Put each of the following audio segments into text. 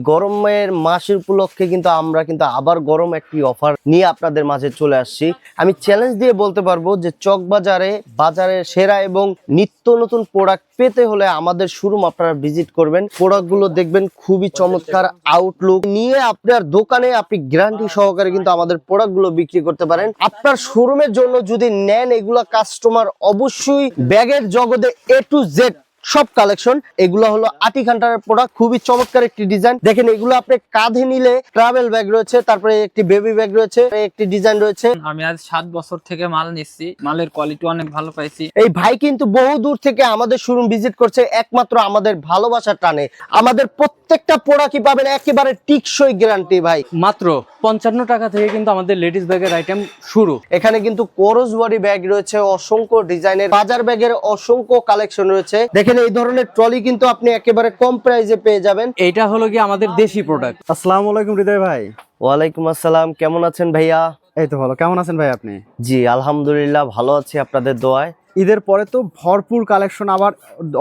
গরমের মাসের উপলক্ষে কিন্তু আমরা কিন্তু আবার গরম একটি অফার নিয়ে আপনাদের মাঝে চলে আসছি। আমি চ্যালেঞ্জ দিয়ে বলতে পারব যে চক বাজারে বাজারের সেরা এবং নিত্য নতুন প্রোডাক্ট পেতে হলে আমাদের শোরুম আপনারা ভিজিট করবেন। প্রোডাক্টগুলো দেখবেন খুবই চমৎকার আউটলুক নিয়ে আপনার দোকানে আপনি গ্যারান্টি সহকারে কিন্তু আমাদের প্রোডাক্টগুলো বিক্রি করতে পারেন। আপনার শোরুমের জন্য যদি নেন এগুলা কাস্টমার অবশ্যই ব্যাগের জগতে এ টু জেড সব কালেকশন এগুলো হলো আটি ঘণ্টার প্রোডাক্ট খুবই চমৎকার একটি ডিজাইন দেখেন এগুলো আপনি কাঁধে নিলে ট্রাভেল ব্যাগ রয়েছে তারপরে একটি বেবি ব্যাগ রয়েছে একটি ডিজাইন রয়েছে। আমি আজ সাত বছর থেকে মাল নিচ্ছি মালের কোয়ালিটি অনেক ভালো পাইছি। এই ভাই কিন্তু বহু দূর থেকে আমাদের শোরুম ভিজিট করছে একমাত্র আমাদের ভালোবাসার টানে। আমাদের প্রত্যেকটা প্রোডাক্টই পাবেন একেবারে টিকসই গ্যারান্টি ভাই। মাত্র পঞ্চান্ন টাকা থেকে কিন্তু আমাদের লেডিস ব্যাগের আইটেম শুরু। এখানে কিন্তু কোরস বডি ব্যাগ রয়েছে অসংখ্য ডিজাইনের বাজার ব্যাগের অসংখ্য কালেকশন রয়েছে। দেখেন এই ধরনের ট্রলি কিন্তু আপনি একেবারে কম প্রাইসে পেয়ে যাবেন। এইটা হলো কি আমাদের দেশি প্রোডাক্ট আসসালামু আলাইকুম হৃদয় ভাই। ওয়ালাইকুম আসসালাম কেমন আছেন ভাইয়া? এই তো ভালো কেমন আছেন ভাই আপনি? জি আলহামদুলিল্লাহ ভালো আছি আপনাদের দোয়ায়। ঈদের পরে তো ভরপুর কালেকশন আবার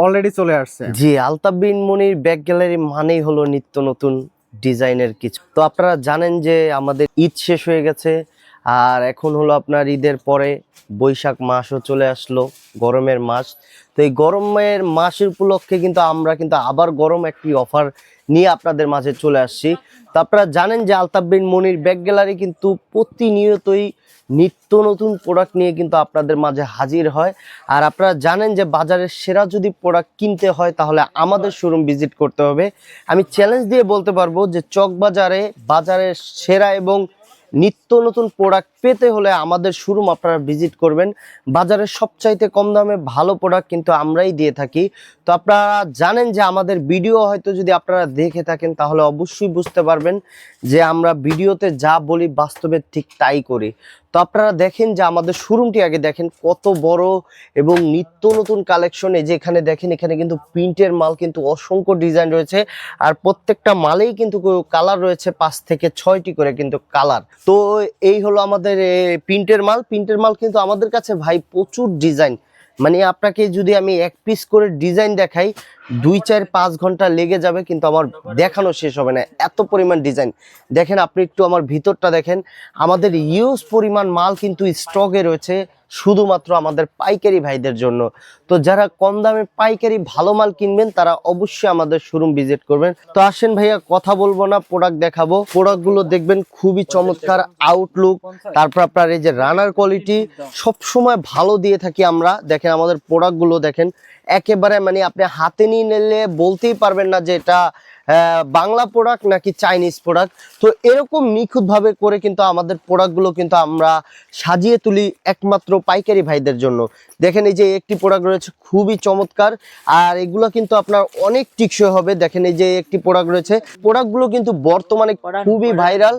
অলরেডি চলে আসছে। জি আলতাবিন মনির ব্যাগ গ্যালারি মানেই হলো নিত্য নতুন ডিজাইনের কিছু। তো আপনারা জানেন যে আমাদের ঈদ শেষ হয়ে গেছে আর এখন হলো আপনার ঈদের পরে বৈশাখ মাসও চলে আসলো, গরমের মাস। তো এই গরমের মাসের উপলক্ষে কিন্তু আমরা কিন্তু আবার গরম একটি অফার নিয়ে আপনাদের মাঝে চলে আসছি। তো আপনারা জানেন যে আলতাবিন মনির ব্যাগ গ্যালারি কিন্তু প্রতিনিয়তই নিত্য নতুন প্রোডাক্ট নিয়ে কিন্তু আপনাদের মাঝে হাজির হয়। আর আপনারা জানেন যে বাজারের সেরা যদি প্রোডাক্ট কিনতে হয়, তাহলে আমাদের শোরুম ভিজিট করতে হবে। আমি চ্যালেঞ্জ দিয়ে বলতে পারব যে চক বাজারে বাজারের সেরা এবং নিত্য নতুন প্রোডাক্ট পেতে হলে আমাদের শোরুম আপনারা ভিজিট করবেন। বাজারের সবচাইতে কম দামে ভালো প্রোডাক্ট কিন্তু আমরাই দিয়ে থাকি। তো আপনারা জানেন যে আমাদের ভিডিও হয়তো যদি আপনারা দেখে থাকেন, তাহলে অবশ্যই বুঝতে পারবেন যে আমরা ভিডিওতে যা বলি বাস্তবে ঠিক তাই করি। তো আপনারা দেখেন যে আমাদের শোরুমটি আগে দেখেন কত বড় এবং নিত্য নতুন কালেকশন এই যে এখানে দেখেন, এখানে কিন্তু প্রিন্টের মাল কিন্তু অসংখ্য ডিজাইন রয়েছে আর প্রত্যেকটা মালেই কিন্তু কালার রয়েছে পাঁচ থেকে ছয়টি করে কিন্তু কালার তো এই হলো আমাদের প্রিন্টের মাল। প্রিন্টের মাল কিন্তু আমাদের কাছে ভাই প্রচুর ডিজাইন। মানে আপনাকে যদি আমি এক পিস করে ডিজাইন দেখাই, দুই, চার, পাঁচ ঘণ্টা লেগে যাবে, কিন্তু আমার দেখানো শেষ হবে না। এত পরিমাণ ডিজাইন। দেখেন, আপনি একটু আমার ভিতরটা দেখেন। আমাদের ইউজ পরিমাণ মাল কিন্তু স্টকে রয়েছে। শুধুমাত্র আমাদের পাইকারি ভাইদের জন্য। তো যারা কম দামে পাইকারি ভালো মাল কিনবেন, তারা অবশ্যই আমাদের শোরুম ভিজিট করবেন। তো আসেন ভাইয়া, কথা বলব না প্রোডাক্ট দেখাবো। প্রোডাক্টগুলো দেখবেন, খুবই চমৎকার আউটলুক তারপর আপনার এই যে রানার কোয়ালিটি সবসময় ভালো দিয়ে থাকি আমরা। দেখেন, আমাদের প্রোডাক্টগুলো দেখেন একেবারে মানে আপনি হাতে নিয়ে নিলে বলতেই পারবেন না যে এটা বাংলা প্রোডাক্ট নাকি চাইনিজ প্রোডাক্ট তো এরকম নিখুঁতভাবে করে কিন্তু আমাদের প্রোডাক্টগুলো কিন্তু আমরা সাজিয়ে তুলি একমাত্র পাইকারি ভাইদের জন্য। দেখেন এই যে একটি প্রোডাক্ট রয়েছে খুবই চমৎকার আর এগুলো কিন্তু আপনার অনেক টিকসই হবে। দেখেন এই যে একটি প্রোডাক্ট রয়েছে প্রোডাক্টগুলো কিন্তু বর্তমানে খুবই ভাইরাল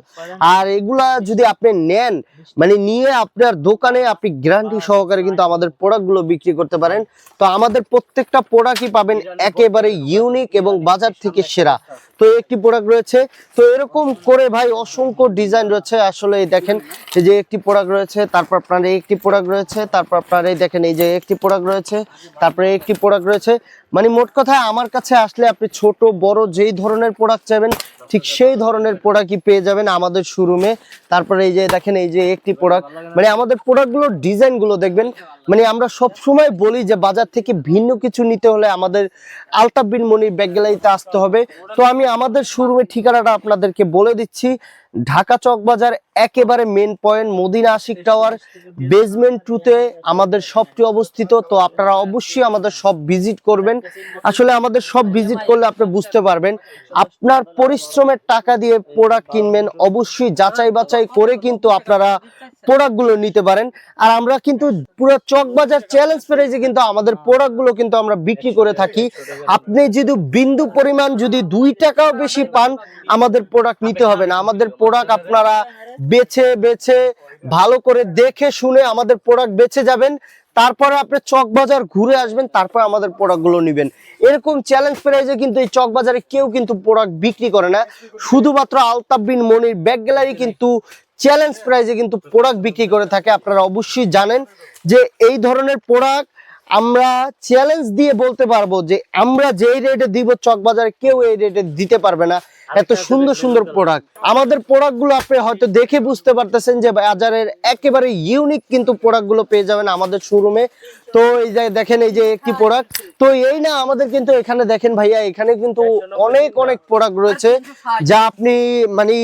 আর এগুলা যদি আপনি নেন মানে নিয়ে আপনার দোকানে আপনি গ্যারান্টি সহকারে কিন্তু আমাদের প্রোডাক্টগুলো বিক্রি করতে পারেন। তো আমাদের প্রত্যেকটা প্রোডাক্টই পাবেন একেবারে ইউনিক এবং বাজার থেকে সেরা। তো একটি প্রোডাক্ট রয়েছে। তো এরকম করে ভাই অসংখ্য ডিজাইন রয়েছে। আসলে দেখেন, এই যে একটি প্রোডাক্ট রয়েছে, তারপর আপনার একটি প্রোডাক্ট রয়েছে, তারপর আপনার এই দেখেন, এই যে একটি প্রোডাক্ট রয়েছে, তারপরে একটি প্রোডাক্ট রয়েছে। মানে মোট কথা আমার কাছে আসলে আপনি ছোট, বড় যেই ধরনের প্রোডাক্ট চাইবেন, ঠিক সেই ধরনের প্রোডাক্টই পেয়ে যাবেন আমাদের শোরুমে তারপরে এই যে দেখেন, এই যে একটি প্রোডাক্ট মানে আমাদের প্রোডাক্টগুলোর ডিজাইনগুলো দেখবেন মানে আমরা সব সময় বলি যে বাজার থেকে ভিন্ন কিছু নিতে হলে আমাদের আলতাবিন মনির ব্যাগ গ্যালারিতে আসতে হবে। তো আমি আমাদের শোরুমের ঠিকানাটা আপনাদেরকে বলে দিচ্ছি। ঢাকা চকবাজার একেবারে main point Madina Ashiq tower basement টুতে আমাদের শপটি অবস্থিত, তো আপনারা অবশ্যই আমাদের সব ভিজিট করবেন। আসলে আমাদের সব ভিজিট করলে আপনি বুঝতে পারবেন, আপনার পরিশ্রমের টাকা দিয়ে প্রোডাক্ট কিনবেন, অবশ্যই যাচাই বাছাই করে কিন্তু আপনারা প্রোডাক্টগুলো নিতে পারেন। আর আমরা কিন্তু পুরো চকবাজার চ্যালেঞ্জ প্রাইজে কিন্তু আমাদের প্রোডাক্টগুলো কিন্তু আমরা বিক্রি করে থাকি। আপনি যদি বিন্দু পরিমাণ যদি দুই টাকাও বেশি পান, আমাদের প্রোডাক্ট নিতে হবে না। আমাদের প্রোডাক্ট আপনারা বেছে বেছে, ভালো করে দেখে শুনে আমাদের প্রোডাক্ট বেছে যাবেন। তারপরে আপনি চক বাজার ঘুরে আসবেন, তারপর আমাদের প্রোডাক্টগুলো নেবেন। এরকম চ্যালেঞ্জ প্রাইজে কিন্তু এই চক বাজারে কেউ কিন্তু প্রোডাক্ট বিক্রি করে না। শুধুমাত্র আলতাফ বিন মনির ব্যাগ গ্যালারি কিন্তু চ্যালেঞ্জ প্রাইজে কিন্তু প্রোডাক্ট বিক্রি করে থাকে। আপনারা অবশ্যই জানেন যে এই ধরনের প্রোডাক্ট আমরা চ্যালেঞ্জ দিয়ে বলতে পারব যে আমরা যেই রেটে দিব, চক বাজারে কেউ এই রেটে দিতে পারবে না। এত সুন্দর সুন্দর প্রোডাক্ট আমাদের প্রোডাক্টগুলো আপনি হয়তো দেখে বুঝতে পারতেছেন যে বাজারের একেবারে ইউনিক কিন্তু প্রোডাক্টগুলো পেয়ে যাবেন আমাদের শোরুমে তো এই যে দেখেন এই যে একটি প্রোডাক্ট তো এই না আমাদের কিন্তু এখানে দেখেন ভাইয়া এখানে কিন্তু অনেক অনেক প্রোডাক্ট রয়েছে যা আপনি মানে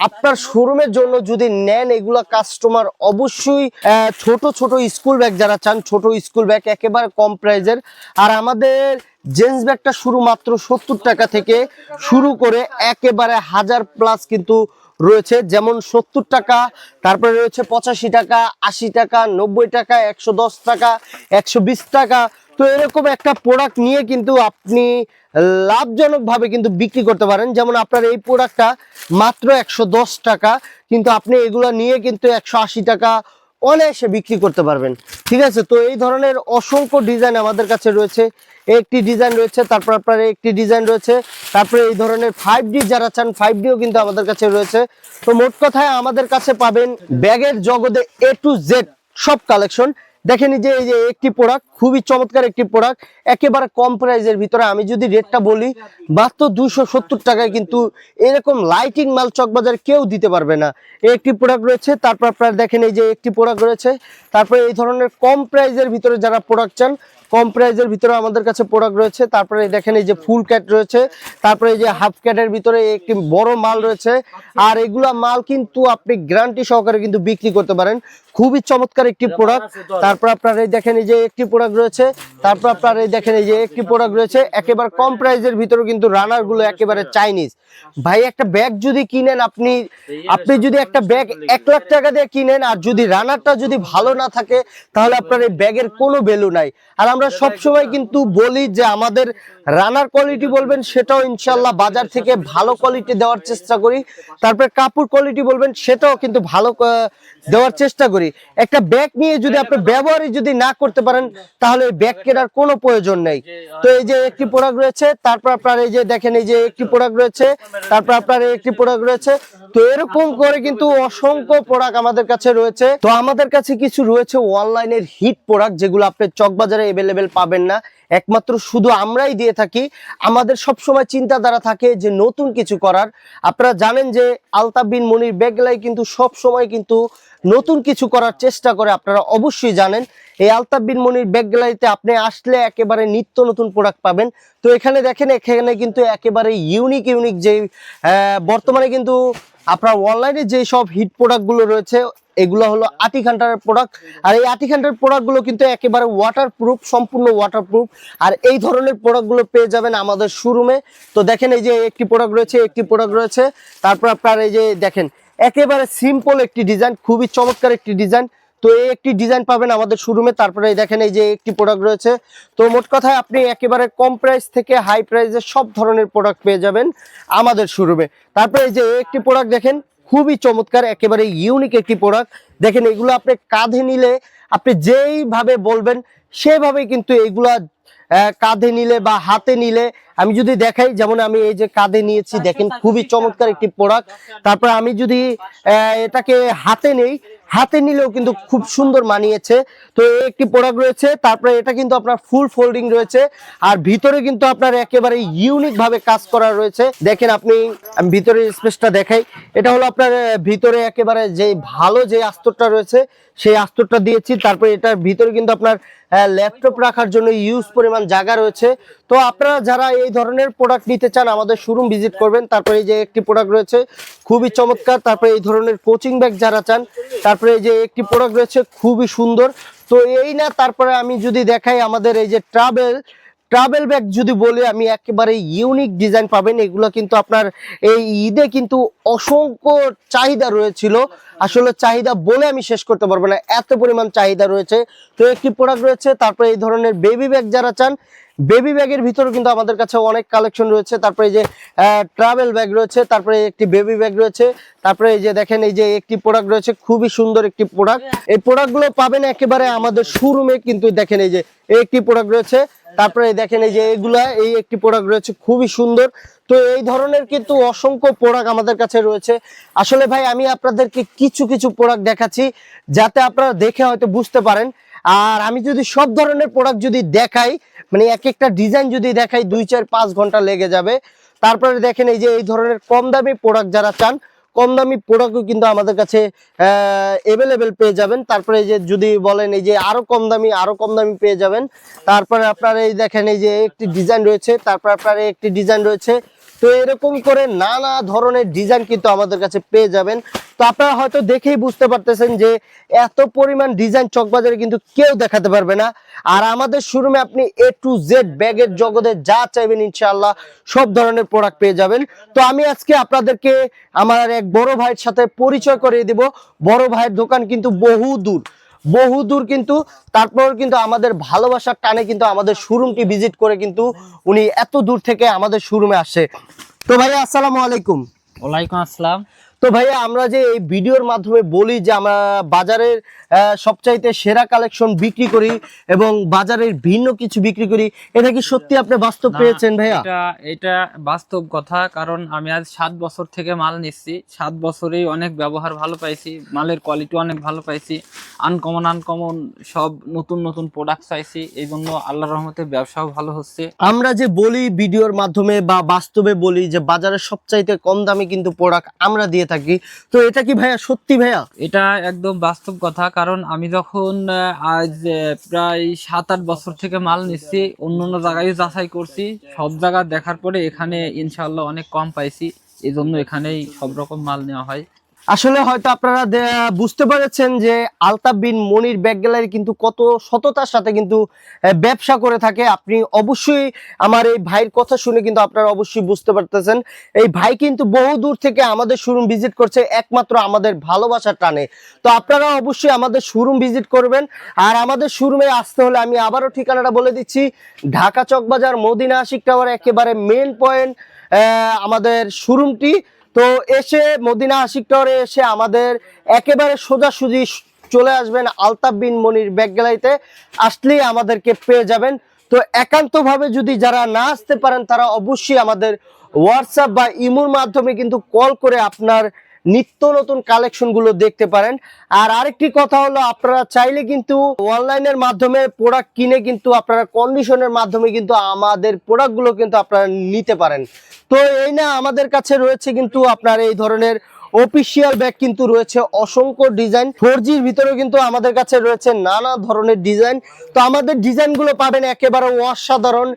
আপনার শোরুমের জন্য যদি নেন এগুলা কাস্টমার অবশ্যই আহ, ছোট ছোট স্কুল ব্যাগ যারা চান ছোট স্কুল ব্যাগ একেবারে কম প্রাইজের আর আমাদের জেন্টস ব্যাগটা শুরু মাত্র সত্তর টাকা থেকে শুরু করে একেবারে হাজার প্লাস কিন্তু রয়েছে। যেমন সত্তর টাকা, তারপরে রয়েছে পঁচাশি টাকা, আশি টাকা, নব্বই টাকা, একশো দশ টাকা, একশো বিশ টাকা। তো এরকম একটা প্রোডাক্ট নিয়ে কিন্তু আপনি লাভজনকভাবে কিন্তু বিক্রি করতে পারেন। যেমন আপনার এই প্রোডাক্টটা মাত্র একশো দশ টাকা, কিন্তু আপনি এগুলো নিয়ে কিন্তু একশো আশি টাকা অনায়াসে বিক্রি করতে পারবেন। ঠিক আছে? তো এই ধরনের অসংখ্য ডিজাইন আমাদের কাছে রয়েছে। একটি ডিজাইন রয়েছে, তারপর আপনার একটি ডিজাইন রয়েছে, তারপরে এই ধরনের ফাইভ ডি যারা চান ফাইভ ডিও কিন্তু আমাদের কাছে রয়েছে। তো মোট কথায় আমাদের কাছে পাবেন ব্যাগের জগতে এ টু জেড সব কালেকশন দেখেন যে, এই যে একটি প্রোডাক্ট খুবই চমৎকার একটি প্রোডাক্ট একেবারে কম প্রাইজের ভিতরে। আমি যদি রেটটা বলি, মাত্র দুশো সত্তর টাকায় কিন্তু এরকম লাইটিং মাল চকবাজার কেউ দিতে পারবে না। একটি প্রোডাক্ট রয়েছে, তারপর আপনারা দেখেন এই যে একটি প্রোডাক্ট রয়েছে, তারপরে এই ধরনের কম প্রাইজের ভিতরে যারা প্রোডাক্ট চান, কম প্রাইজের ভিতরে আমাদের কাছে প্রোডাক্ট রয়েছে। তারপরে দেখেন এই যে ফুল ক্যাট রয়েছে, তারপরে এই যে হাফ ক্যাটের ভিতরে একটি বড় মাল রয়েছে। আর এগুলা মাল কিন্তু আপনি গ্যারান্টি সহকারে কিন্তু বিক্রি করতে পারেন। খুবই চমৎকার একটি প্রোডাক্ট তারপর আপনার এই দেখেন এই যে একটি প্রোডাক্ট রয়েছে তারপর আপনার এই দেখেন এই যে একটি প্রোডাক্ট রয়েছে একেবারে কম প্রাইজের ভিতরে কিন্তু রানারগুলো একেবারে চাইনিজ ভাই একটা ব্যাগ যদি কিনেন আপনি আপনি যদি একটা ব্যাগ এক লাখ টাকা দিয়ে কিনেন আর যদি রানারটা যদি ভালো না থাকে তাহলে আপনার এই ব্যাগের কোনো ভ্যালু নাই। আর আমরা সবসময় কিন্তু বলি যে আমাদের রানার কোয়ালিটি বলবেন সেটাও ইনশাল্লাহ বাজার থেকে ভালো কোয়ালিটি দেওয়ার চেষ্টা করি। তারপরে কাপড় কোয়ালিটি বলবেন সেটাও কিন্তু ভালো দেওয়ার চেষ্টা করি। একটা ব্যাগ নিয়ে যদি আপনি ব্যবহারই যদি না করতে পারেন, তাহলে ব্যাগ কেনার কোনো প্রয়োজন নেই। তো এই যে একটি প্রোডাক্ট রয়েছে, তারপর আপনার এই যে দেখেন, এই যে একটি প্রোডাক্ট রয়েছে, তারপর আপনার একটি প্রোডাক্ট রয়েছে। তো এরকম করে কিন্তু অসংখ্য প্রোডাক্ট আমাদের কাছে রয়েছে। তো আমাদের কাছে কিছু রয়েছে অনলাইনের হিট প্রোডাক্ট যেগুলো আপনি চকবাজারে এভেলেবেল পাবেন না। একমাত্র শুধু আমরাই দিয়ে থাকি। আমাদের সব সময় চিন্তাধারা থাকে যে নতুন কিছু করার। আপনারা জানেন যে আলতাফ বিন মনির বেগলাই কিন্তু সব সময় কিন্তু নতুন কিছু করার চেষ্টা করে, আপনারা অবশ্যই জানেন। এই আলতাফ বিন মনির ব্যাগ আপনি আসলে একেবারে নিত্য নতুন প্রোডাক্ট পাবেন। তো এখানে দেখেন, এখানে কিন্তু একেবারে ইউনিক ইউনিক যে বর্তমানে কিন্তু আপনার অনলাইনে যে সব হিট প্রোডাক্টগুলো রয়েছে, এগুলো হলো আটি ঘণ্টার প্রোডাক্ট আর এই আটি ঘণ্টার প্রোডাক্টগুলো কিন্তু একেবারে ওয়াটার প্রুফ সম্পূর্ণ ওয়াটার প্রুফ আর এই ধরনের প্রোডাক্টগুলো পেয়ে যাবেন আমাদের শোরুমে তো দেখেন এই যে একটি প্রোডাক্ট রয়েছে, একটি প্রোডাক্ট রয়েছে। তারপর আপনার এই যে দেখেন, একেবারে সিম্পল একটি ডিজাইন খুবই চমৎকার একটি ডিজাইন তো এই একটি ডিজাইন পাবেন আমাদের শোরুমে তারপরে দেখেন এই যে একটি প্রোডাক্ট রয়েছে। তো মোট কথায় আপনি একেবারে কম প্রাইস থেকে হাই প্রাইসের সব ধরনের প্রোডাক্ট পেয়ে যাবেন আমাদের শোরুমে তারপরে এই যে একটি প্রোডাক্ট দেখেন, খুবই চমৎকার, একেবারে ইউনিক একটি প্রোডাক্ট দেখেন এগুলো আপনি কাঁধে নিলে, আপনি যেইভাবে বলবেন সেভাবেই কিন্তু এগুলা কাঁধে নিলে বা হাতে নিলে, আমি যদি দেখাই, যেমন আমি এই যে কাঁধে নিয়েছি, দেখেন খুবই চমৎকার একটি প্রোডাক্ট তারপর আমি যদি এটাকে হাতে নেই হাতে নিলেও কিন্তু খুব সুন্দর মানিয়েছে। তো একটি প্রোডাক্ট রয়েছে, তারপরে এটা কিন্তু আপনার ফুল ফোল্ডিং রয়েছে, আর ভিতরে কিন্তু আপনার একেবারে ইউনিক ভাবে কাজ করা রয়েছে। দেখেন আপনি, আমি ভিতরে স্পেসটা দেখাই, এটা হলো আপনার ভিতরে একেবারে যে ভালো যে আস্তরটা রয়েছে, সেই আস্তরটা দিয়েছি। তারপরে এটার ভিতরে কিন্তু আপনার ল্যাপটপ রাখার জন্য ইউজ পরিমাণ জায়গা রয়েছে। তো আপনারা যারা এই ধরনের প্রোডাক্ট নিতে চান, আমাদের শোরুম ভিজিট করবেন। তারপরে এই যে একটি প্রোডাক্ট রয়েছে, খুবই চমৎকার। তারপরে এই ধরনের কোচিং ব্যাগ যারা চান, তারপরে এই যে একটি প্রোডাক্ট রয়েছে, খুবই সুন্দর। তো এই না, তারপরে আমি যদি দেখাই আমাদের এই যে ট্রাভেল ট্রাভেল ব্যাগ যদি বলি, আমি একেবারে ইউনিক ডিজাইন পাবেন। এগুলো কিন্তু আপনার এই ঈদে কিন্তু অসংখ্য চাহিদা রয়েছিল। আসলে চাহিদা বলে আমি শেষ করতে পারব না। এত পরিমাণ চাহিদা রয়েছে। তো একটি প্রোডাক্ট রয়েছে, তারপরে এই ধরনের বেবি ব্যাগ যারা চান বেবি ব্যাগের ভিতরে কিন্তু আমাদের কাছে অনেক কালেকশন রয়েছে। তারপরে যে ট্রাভেল ব্যাগ রয়েছে, তারপরে একটি বেবি ব্যাগ রয়েছে, তারপরে এই যে দেখেন, এই যে একটি প্রোডাক্ট রয়েছে, খুবই সুন্দর একটি প্রোডাক্ট এই প্রোডাক্টগুলো পাবেন একেবারে আমাদের শোরুমে কিন্তু দেখেন, এই যে একটি প্রোডাক্ট রয়েছে। তারপরে দেখেন, এই যে এগুলা, এই একটি প্রোডাক্ট রয়েছে, খুবই সুন্দর। তো এই ধরনের কিন্তু অসংখ্য প্রোডাক্ট আমাদের কাছে রয়েছে। আসলে ভাই, আমি আপনাদেরকে কিছু কিছু প্রোডাক্ট দেখাচ্ছি, যাতে আপনারা দেখে হয়তো বুঝতে পারেন। আর আমি যদি সব ধরনের প্রোডাক্ট যদি দেখাই মানে এক একটা ডিজাইন যদি দেখাই, দুই, চার, পাঁচ ঘণ্টা লেগে যাবে। তারপরে দেখেন এই যে এই ধরনের কম দামি প্রোডাক্ট যারা চান, কম দামি প্রোডাক্টও কিন্তু আমাদের কাছে অ্যাভেলেবেল পেয়ে যাবেন। তারপরে এই যে যদি বলেন এই যে আরও কম দামি আরও কম দামি পেয়ে যাবেন। তারপরে আপনার এই দেখেন এই যে একটি ডিজাইন রয়েছে, তারপর আপনার একটি ডিজাইন রয়েছে। তো এরকম করে নানা ধরনের ডিজাইন কিন্তু আমাদের কাছে পেয়ে যাবেন। তো আপনারা হয়তো দেখেই বুঝতে পারতেছেন যে এত পরিমাণ ডিজাইন চকবাজারে কিন্তু কেউ দেখাতে পারবে না। আর আমাদের শোরুমে আপনি এ টু জেড ব্যাগের জগতে যা চাইবেন ইনশাআল্লাহ সব ধরনের প্রোডাক্ট পেয়ে যাবেন। তো আমি আজকে আপনাদেরকে আমার এক বড় ভাইয়ের সাথে পরিচয় করিয়ে দিব। বড় ভাইয়ের দোকান কিন্তু বহু দূর। বহু দূর কিন্তু, তারপর কিন্তু আমাদের ভালোবাসার টানে কিন্তু আমাদের শোরুমটি ভিজিট করে কিন্তু উনি এত দূর থেকে আমাদের শোরুমে আসে। তো ভাই আসসালামু আলাইকুম। ওয়ালাইকুম আসসালাম। তো ভাইয়া আমরা যে এই ভিডিওর মাধ্যমে বলি যে আমরা বাজারের সবচাইতে সেরা কালেকশন বিক্রি করি এবং বাজারের ভিন্ন কিছু বিক্রি করি এটা কি সত্যি আপনি বাস্তব পেয়েছেন ভাইয়া? এটা এটা বাস্তব কথা কারণ আমি আজ সাত বছর থেকে মাল নিচ্ছি। সাত বছরেই অনেক ব্যবহার ভালো পাইছি মালের কোয়ালিটি অনেক ভালো পাইছি। আনকমন আনকমন সব নতুন নতুন প্রোডাক্ট চাইছি এই জন্য আল্লাহ রহমতে ব্যবসাও ভালো হচ্ছে। আমরা যে বলি ভিডিওর মাধ্যমে বা বাস্তবে বলি যে বাজারের সবচাইতে কম দামে কিন্তু প্রোডাক্ট আমরা দিয়ে থাকি। তো এটা কি ভাইয়া সত্যি ভাইয়া? এটা একদম বাস্তব কথা, কারণ আমি যখন আজ প্রায় সাত আট বছর থেকে মাল নিচ্ছি, অন্য অন্য জায়গায় যাচাই করছি, সব জায়গা দেখার পরে এখানে ইনশাল্লাহ অনেক কম পাইছি এই জন্য এখানেই সব রকম মাল নেওয়া হয়। আসলে হয়তো আপনারা বুঝতে পেরেছেন যে আলতাফ বিন মনির ব্যাগ গ্যালারি কিন্তু কত সততার সাথে কিন্তু ব্যবসা করে থাকে। আপনি অবশ্যই আমার এই ভাইয়ের কথা শুনে কিন্তু আপনারা অবশ্যই বুঝতে পারতেছেন। এই ভাই কিন্তু বহু দূর থেকে আমাদের শোরুম ভিজিট করছে, একমাত্র আমাদের ভালোবাসার টানে। তো আপনারা অবশ্যই আমাদের শোরুম ভিজিট করবেন। আর আমাদের শোরুমে আসতে হলে আমি আবারও ঠিকানাটা বলে দিচ্ছি। ঢাকা চকবাজার মদিনা আশিক টাওয়ার, একেবারে মেন পয়েন্ট আমাদের শোরুমটি। তো এসে মদিনা আশিক টাওয়ারে এসে আমাদের একেবারে সোজাসুজি চলে আসবেন আলতাফ বিন মনির ব্যাগ গ্যালারিতে আসলেই আমাদেরকে পেয়ে যাবেন। তো একান্তভাবে যদি যারা না আসতে পারেন, তারা অবশ্যই আমাদের হোয়াটসঅ্যাপ বা ইমোর মাধ্যমে কিন্তু কল করে আপনার নিত্য নতুন কালেকশনগুলো দেখতে পারেন। আর আরেকটি কথা হলো, আপনারা চাইলে কিন্তু অনলাইনের মাধ্যমে প্রোডাক্ট কিনে কিন্তু আপনারা কন্ডিশনের মাধ্যমে কিন্তু আমাদের প্রোডাক্টগুলো কিন্তু আপনারা নিতে পারেন। তো এই না, আমাদের কাছে রয়েছে কিন্তু আপনার এই ধরনের অফিসিয়াল ব্যাগ কিন্তু রয়েছে, অসংখ্য ডিজাইন ফোর জির ভিতরেও কিন্তু আমাদের কাছে রয়েছে নানা ধরনের ডিজাইন তো আমাদের ডিজাইনগুলো পাবেন একেবারে অসাধারণ,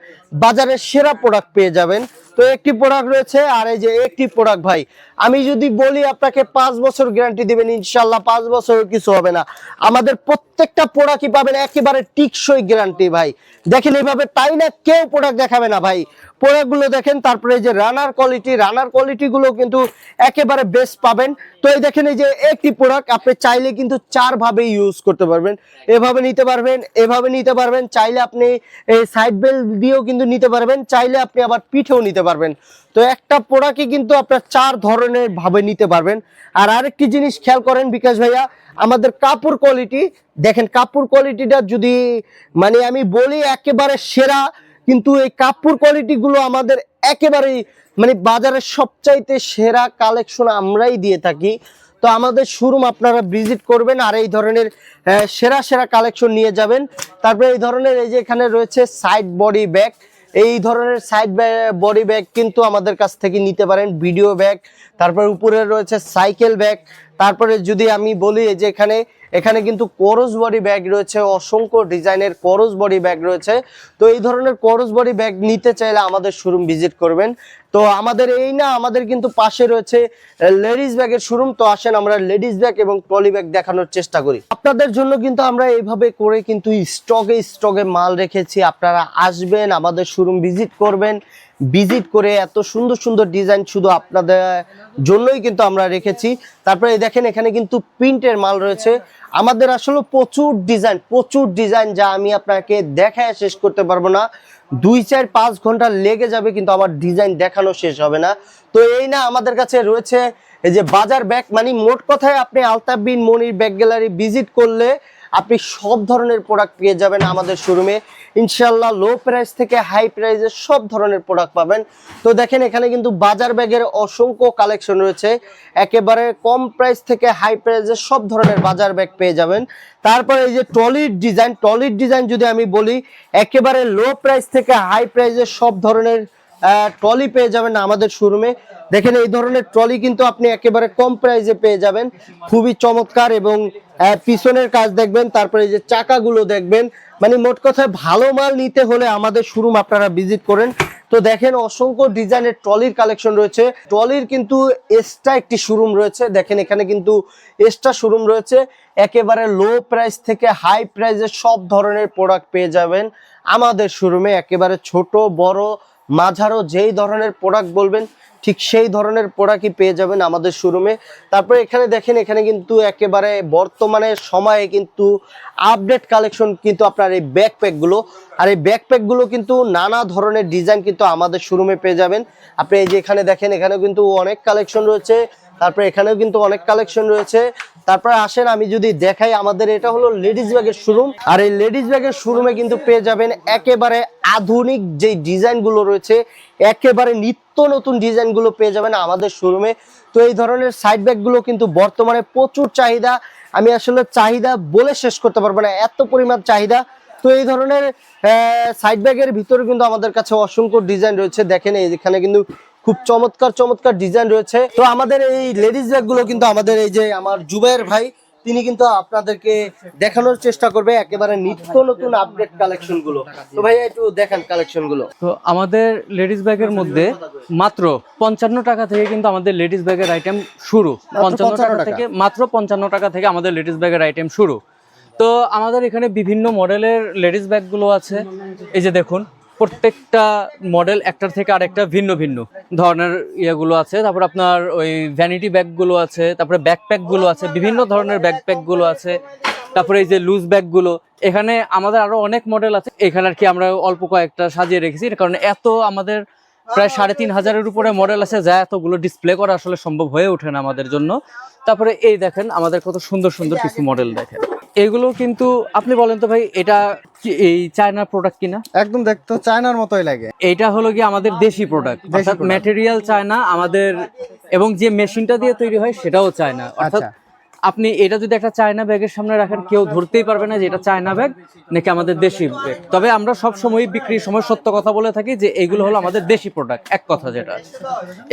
বাজারের সেরা প্রোডাক্ট পেয়ে যাবেন। তো একটি প্রোডাক্ট রয়েছে, আর এই যে একটি প্রোডাক্ট ভাই আমি যদি বলি আপনাকে পাঁচ বছর গ্যারান্টি দিবেন ইনশাল্লাহ পাঁচ বছর কিছু হবে না। আমাদের প্রত্যেকটা প্রোডাক্টই পাবেন, একেবারে টিকসই গ্যারান্টি ভাই। দেখেন এইভাবে তাই না কেউ প্রোডাক্ট দেখাবে না ভাই। প্রোডাক্টগুলো দেখেন, তারপরে যে রানার কোয়ালিটি রানার কোয়ালিটি গুলো কিন্তু একেবারে বেস্ট পাবেন। তো এই দেখেন এই যে একটি প্রোডাক্ট আপনি চাইলে কিন্তু চার ভাবে ইউজ করতে পারবেন। এভাবে নিতে পারবেন, এভাবে নিতে পারবেন। চাইলে আপনি সাইড বেল দিয়েও কিন্তু নিতে পারবেন, চাইলে আপনি আবার পিঠেও নিতে পারবেন। তো একটা প্রোডাক্টই কিন্তু আপনার চার ধরনের ভাবে নিতে পারবেন। আর আরেকটি জিনিস খেয়াল করেন বিকাশ ভাইয়া, আমাদের কাপড় কোয়ালিটি দেখেন কাপড় কোয়ালিটিটা যদি মানে আমি বলি একেবারে সেরা, কিন্তু এই কাপড় কোয়ালিটি গুলো আমাদের একেবারেই মানে বাজারের সবচাইতে সেরা কালেকশন আমরাই দিয়ে থাকি। তো আমাদের শোরুম আপনারা ভিজিট করবেন আর এই ধরনের সেরা সেরা কালেকশন নিয়ে যাবেন। তারপরে এই ধরনের এই যে এখানে রয়েছে সাইড বডি ব্যাগ এই ধরনের সাইড বডি ব্যাগ কিন্তু আমাদের কাছ থেকে নিতে পারেন ভিডিও ব্যাগ তারপর উপরে রয়েছে সাইকেল ব্যাগ তারপরে যদি আমি বলি যে এখানে এখানে কিন্তু করস বডি ব্যাগ রয়েছে, অসংখ্য ডিজাইনের করস বডি ব্যাগ রয়েছে। তো এই ধরনের করস বডি ব্যাগ নিতে চাইলে আমাদের শোরুম ভিজিট করবেন। তো আমাদের এই না, আমাদের কিন্তু পাশে রয়েছে লেডিস ব্যাগের শোরুম। তো আসেন আমরা লেডিস ব্যাগ এবং ট্রলি ব্যাগ দেখানোর চেষ্টা করি। আপনাদের জন্য কিন্তু আমরা এইভাবে করে কিন্তু স্টকে স্টকে মাল রেখেছি। আপনারা আসবেন, আমাদের শোরুম ভিজিট করবেন। ভিজিট করে এত সুন্দর সুন্দর ডিজাইন শুধু আপনাদের জন্যই কিন্তু আমরা রেখেছি। তারপরে দেখেন, এখানে কিন্তু প্রিন্টের মাল রয়েছে। আমাদের আসলে প্রচুর ডিজাইন প্রচুর ডিজাইন যা আমি আপনাকে দেখায় শেষ করতে পারব না। দুই, চার, পাঁচ ঘণ্টা লেগে যাবে কিন্তু আমার ডিজাইন দেখানো শেষ হবে না। তো এই না আমাদের কাছে রয়েছে, এই যে বাজার ব্যাগ মানে মোট কথায় আপনি Altaf bin Monir bag gallery visit করলে আপনি সব ধরনের প্রোডাক্ট পেয়ে যাবেন আমাদের শোরুমে ইনশাল্লাহ লো প্রাইস থেকে হাই প্রাইসের সব ধরনের প্রোডাক্ট পাবেন। তো দেখেন এখানে কিন্তু বাজার ব্যাগের অসংখ্য কালেকশন রয়েছে। একেবারে কম প্রাইস থেকে হাই প্রাইসের সব ধরনের বাজার ব্যাগ পেয়ে যাবেন। তারপরে এই যে ট্রলির ডিজাইন ট্রলির ডিজাইন যদি আমি বলি, একেবারে লো প্রাইস থেকে হাই প্রাইসের সব ধরনের ট্রলি পেয়ে যাবেন আমাদের শোরুমে দেখেন এই ধরনের ট্রলি কিন্তু আপনি একেবারে কম প্রাইসে পেয়ে যাবেন। খুবই চমৎকার এবং পিছনের কাজ দেখবেন, তারপরে এই যে চাকাগুলো দেখবেন। মানে মোট কথায় ভালো মাল নিতে হলে আমাদের শোরুম আপনারা ভিজিট করেন। তো দেখেন অসংখ্য ডিজাইনের ট্রলির কালেকশন রয়েছে। ট্রলির কিন্তু এক্সট্রা একটি শোরুম রয়েছে। দেখেন এখানে কিন্তু এক্সট্রা শোরুম রয়েছে। একেবারে লো প্রাইস থেকে হাই প্রাইসের সব ধরনের প্রোডাক্ট পেয়ে যাবেন। আমাদের শোরুমে একেবারে ছোট, বড়, মাঝারো যেই ধরনের প্রোডাক্ট বলবেন ঠিক সেই ধরনের প্রোডাক্টই পেয়ে যাবেন আমাদের শোরুমে তারপরে এখানে দেখেন, এখানে কিন্তু একেবারে বর্তমানে সময়ে কিন্তু আপডেট কালেকশন কিন্তু আপনার এই ব্যাকপ্যাকগুলো আর এই ব্যাকপ্যাকগুলো কিন্তু নানা ধরনের ডিজাইন কিন্তু আমাদের শোরুমে পেয়ে যাবেন। আপনি এই যে এখানে দেখেন, এখানেও কিন্তু অনেক কালেকশন রয়েছে। তারপরে এখানেও কিন্তু অনেক কালেকশন রয়েছে। তারপরে আসেন, আমি যদি দেখাই, আমাদের এটা হলো লেডিস ব্যাগের শোরুম আর এই লেডিস ব্যাগের শোরুমে কিন্তু পেয়ে যাবেন একেবারে আধুনিক যে ডিজাইনগুলো রয়েছে, একেবারে নিত্য নতুন ডিজাইনগুলো পেয়ে যাবেন আমাদের শোরুমে তো এই ধরনের সাইড ব্যাগগুলো কিন্তু বর্তমানে প্রচুর চাহিদা। আমি আসলে চাহিদা বলে শেষ করতে পারব না, এত পরিমাণ চাহিদা। তো এই ধরনের সাইড ব্যাগের ভিতরে কিন্তু আমাদের কাছে অসংখ্য ডিজাইন রয়েছে। দেখেন এখানে কিন্তু খুব চমৎকার চমৎকার ডিজাইন রয়েছে। তো আমাদের এই লেডিস ব্যাগগুলো কিন্তু আমাদের এই যে আমার জুবাইর ভাই তিনি কিন্তু আপনাদেরকে দেখানোর চেষ্টা করবে একেবারে নিত্য নতুন আপডেট কালেকশনগুলো। তো ভাই একটু দেখান কালেকশনগুলো। তো আমাদের লেডিস ব্যাগের মধ্যে মাত্র পঞ্চান্ন টাকা থেকে কিন্তু আমাদের লেডিস ব্যাগের আইটেম শুরু। পঞ্চান্ন টাকা টাকা। থেকে মাত্র পঞ্চান্ন টাকা থেকে আমাদের লেডিস ব্যাগের আইটেম শুরু। তো আমাদের এখানে বিভিন্ন মডেলের লেডিস ব্যাগগুলো আছে। এই যে দেখুন প্রত্যেকটা মডেল একটার থেকে আরেকটা ভিন্ন ভিন্ন ধরনের ইয়েগুলো আছে। তারপর আপনার ওই ভ্যানিটি ব্যাগগুলো আছে, তারপরে ব্যাকপ্যাকগুলো আছে, বিভিন্ন ধরনের ব্যাকপ্যাকগুলো আছে। তারপরে এই যে লুজ ব্যাগগুলো এখানে আমাদের আরও অনেক মডেল আছে। এখানে আর কি আমরা অল্প কয়েকটা সাজিয়ে রেখেছি কারণ এত আমাদের প্রায় সাড়ে তিন হাজারের উপরে মডেল আছে যা এতগুলো ডিসপ্লে করা আসলে সম্ভব হয়ে ওঠে না আমাদের জন্য। তারপরে এই দেখেন, আমাদের কত সুন্দর সুন্দর কিছু মডেল দেখেন। এগুলো কিন্তু আপনি বলেন তো ভাই এটা কি এই চায়নার প্রোডাক্ট কিনা? একদম দেখতে চায়নার মতোই লাগে। এটা হলো কি আমাদের দেশি প্রোডাক্ট অর্থাৎ ম্যাটেরিয়াল চায়না আমাদের এবং যে মেশিনটা দিয়ে তৈরি হয় সেটাও চায়না অর্থাৎ আচ্ছা। আপনি এটা যদি একটা চায়না ব্যাগের সামনে রাখেন, কেউ ধরতেই পারবে না যে এটা চায়না ব্যাগ নাকি আমাদের দেশি ব্যাগ। তবে আমরা সব সময় বিক্রির সময় সত্য কথা বলে থাকি যে এগুলো হলো আমাদের দেশি প্রোডাক্ট এক কথা যেটা।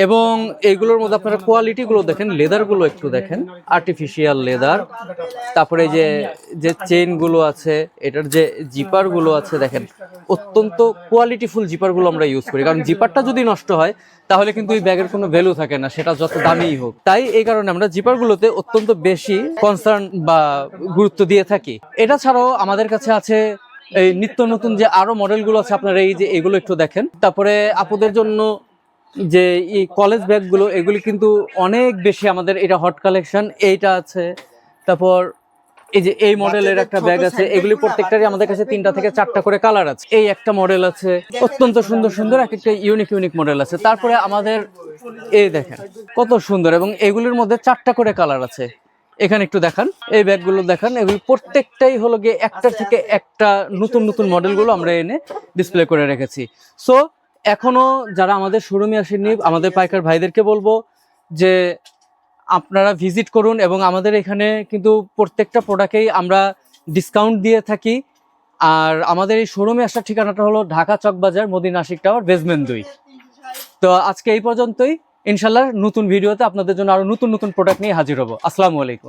এবং এগুলোর মধ্যে আপনারা কোয়ালিটি গুলো দেখেন লেদারগুলো একটু দেখেন। আর্টিফিশিয়াল লেদার তারপরে যে যে চেইনগুলো আছে, এটার যে জিপারগুলো আছে, দেখেন, অত্যন্ত কোয়ালিটিফুল জিপারগুলো আমরা ইউজ করি। কারণ জিপারটা যদি নষ্ট হয়, তাহলে কিন্তু এই ব্যাগের কোনো ভ্যালু থাকে না, সেটা যত দামিই হোক। তাই এই কারণে আমরা জিপার গুলোতে অত্যন্ত বেশি কনসার্ন বা গুরুত্ব দিয়ে থাকি। এটা ছাড়াও আমাদের কাছে আছে এই নিত্য নতুন যে আরও মডেলগুলো আছে আপনারা এই যে এগুলো একটু দেখেন। তারপরে আপুদের জন্য যে এই কলেজ ব্যাগগুলো এগুলি কিন্তু অনেক বেশি আমাদের এটা হট কালেকশন এইটা আছে। তারপর এই যে এই মডেলের একটা ব্যাগ আছে এগুলি প্রত্যেকটারই আমাদের কাছে তিনটা থেকে চারটা করে কালার আছে। এই একটা মডেল আছে অত্যন্ত সুন্দর সুন্দর এক একটা ইউনিক ইউনিক মডেল আছে। তারপরে আমাদের এই দেখেন কত সুন্দর এবং এগুলির মধ্যে চারটা করে কালার আছে। এখানে একটু দেখান। এই ব্যাগগুলো দেখান। এগুলি প্রত্যেকটাই হলো গিয়ে একটা থেকে একটা নতুন নতুন মডেলগুলো আমরা এনে ডিসপ্লে করে রেখেছি। সো এখনও যারা আমাদের শোরুমে আসেননি, আমাদের পাইকার ভাইদেরকে বলব যে আপনারা ভিজিট করুন এবং আমাদের এখানে কিন্তু প্রত্যেকটা প্রোডাক্টেই আমরা ডিসকাউন্ট দিয়ে থাকি। আর আমাদের এই শোরুমে আসার ঠিকানাটা হলো ঢাকা চকবাজার, মদিনা আশিক টাওয়ার বেসমেন্ট দুই। তো আজকে এই পর্যন্তই। ইনশাল্লাহ নতুন ভিডিওতে আপনাদের জন্য আরও নতুন নতুন প্রোডাক্ট নিয়ে হাজির হব। আসসালামু আলাইকুম।